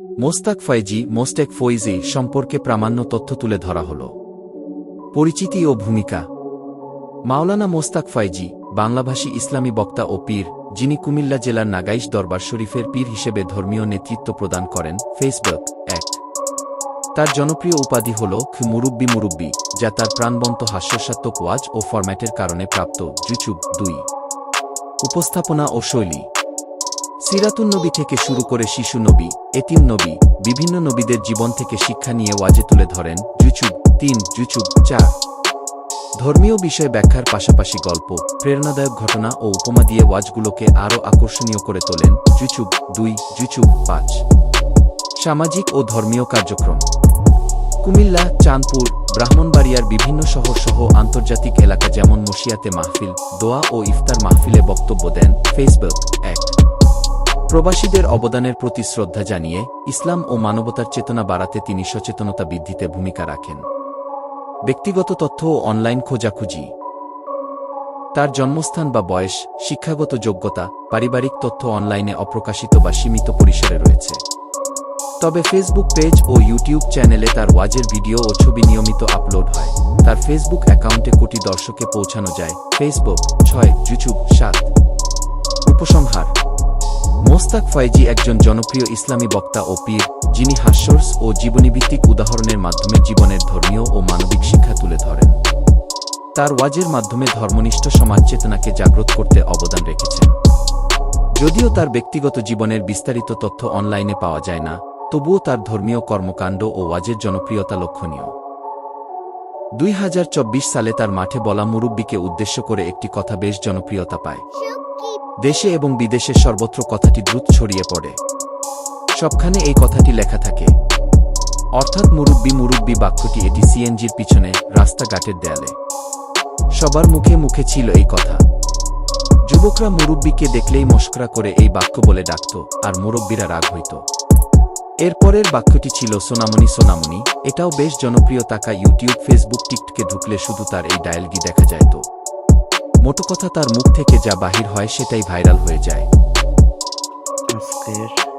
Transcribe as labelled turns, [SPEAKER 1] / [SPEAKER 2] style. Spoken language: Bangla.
[SPEAKER 1] মোস্তাক ফয়জি মোস্টেক ফৈজি সম্পর্কে প্রামাণ্য তথ্য তুলে ধরা হল। পরিচিতি ও ভূমিকা। মাওলানা মোস্তাক ফয়জি বাংলাভাষী ইসলামী বক্তা ও পীর, যিনি কুমিল্লা জেলার নাগাইশ দরবার শরীফের পীর হিসেবে ধর্মীয় নেতৃত্ব প্রদান করেন, ফেসবুক, এক। তার জনপ্রিয় উপাধি হল মুরব্বি মুরব্বি, যা তার প্রাণবন্ত হাস্যসাত্মক ওয়াজ ও ফরম্যাটের কারণে প্রাপ্ত জুচুব দুই। উপস্থাপনা ও শৈলী। সিরাতুন নবী থেকে শুরু করে শিশু নবী, এতিম নবী, বিভিন্ন নবীদের জীবন থেকে শিক্ষা নিয়ে ওয়াজে তুলে ধরেন জুচুব, তিন, জুচুব, চার। ধর্মীয় বিষয় ব্যাখ্যার পাশাপাশি গল্প, প্রেরণাদায়ক ঘটনা ও উপমা দিয়ে ওয়াজগুলোকে আরও আকর্ষণীয় করে তোলেন জুচুব, দুই, জুচুব, পাঁচ। সামাজিক ও ধর্মীয় কার্যক্রম। কুমিল্লা, চাঁদপুর, ব্রাহ্মণবাড়িয়ার বিভিন্ন শহর সহ আন্তর্জাতিক এলাকা যেমন মশিয়াতে মাহফিল, দোয়া ও ইফতার মাহফিলে বক্তব্য দেন ফেসবুক এক। প্রবাসীদের অবদানের প্রতি শ্রদ্ধা জানিয়ে ইসলাম ও মানবতার চেতনা বাড়াতে তিনি সচেতনতা বৃদ্ধিতে ভূমিকা রাখেন। ব্যক্তিগত তথ্য ও অনলাইন খোঁজাখুঁজি। তার জন্মস্থান বা বয়স, শিক্ষাগত যোগ্যতা, পারিবারিক তথ্য অনলাইনে অপ্রকাশিত বা সীমিত পরিসরে রয়েছে। তবে ফেসবুক পেজ ও ইউটিউব চ্যানেলে তার ওয়াজের ভিডিও ও ছবি নিয়মিত আপলোড হয়। তার ফেসবুক অ্যাকাউন্টে কোটি দর্শকে পৌঁছানো যায়। ফেসবুক ছয় ইউটিউব সাত। উপসংহার। মোস্তাক ফয়জি একজন জনপ্রিয় ইসলামী বক্তা ও পীর, যিনি হাস্যর্স ও জীবনীভিত্তিক উদাহরণের মাধ্যমে জীবনের ধর্মীয় ও মানবিক শিক্ষা তুলে ধরেন। তার ওয়াজের মাধ্যমে ধর্মনিষ্ঠ সমাজ চেতনাকে জাগ্রত করতে অবদান রেখেছেন। যদিও তার ব্যক্তিগত জীবনের বিস্তারিত তথ্য অনলাইনে পাওয়া যায় না, তবুও তার ধর্মীয় কর্মকাণ্ড ও ওয়াজের জনপ্রিয়তা লক্ষণীয়। দুই হাজার চব্বিশ সালে তার মাঠে বলা মুরব্বিকে উদ্দেশ্য করে একটি কথা বেশ জনপ্রিয়তা পায়। দেশে এবং বিদেশে সর্বত্র কথাটি দ্রুত ছড়িয়ে পড়ে। সবখানে এই কথাটি লেখা থাকে। অর্থাৎ মুরব্বি মুরব্বি বাক্যটি এটি সিএনজির পিছনে রাস্তাঘাটের দেয়ালে। সবার মুখে মুখে ছিল এই কথা। যুবকরা মুরব্বিকে দেখলেই মস্করা করে এই বাক্য বলে ডাকত আর মুরব্বীরা রাগ হইত। এরপরের বাক্যটি ছিল সোনামণি সোনামণি। এটাও বেশ জনপ্রিয় টাকা ইউটিউব, ফেসবুক, টিকটকে ঢুকলে শুধু তার এই ডায়ালগি দেখা যায় তো মোটো কথা তার মুখ থেকে যা বাহির হয় সেটাই ভাইরাল হয়ে যায়।
[SPEAKER 2] আজকের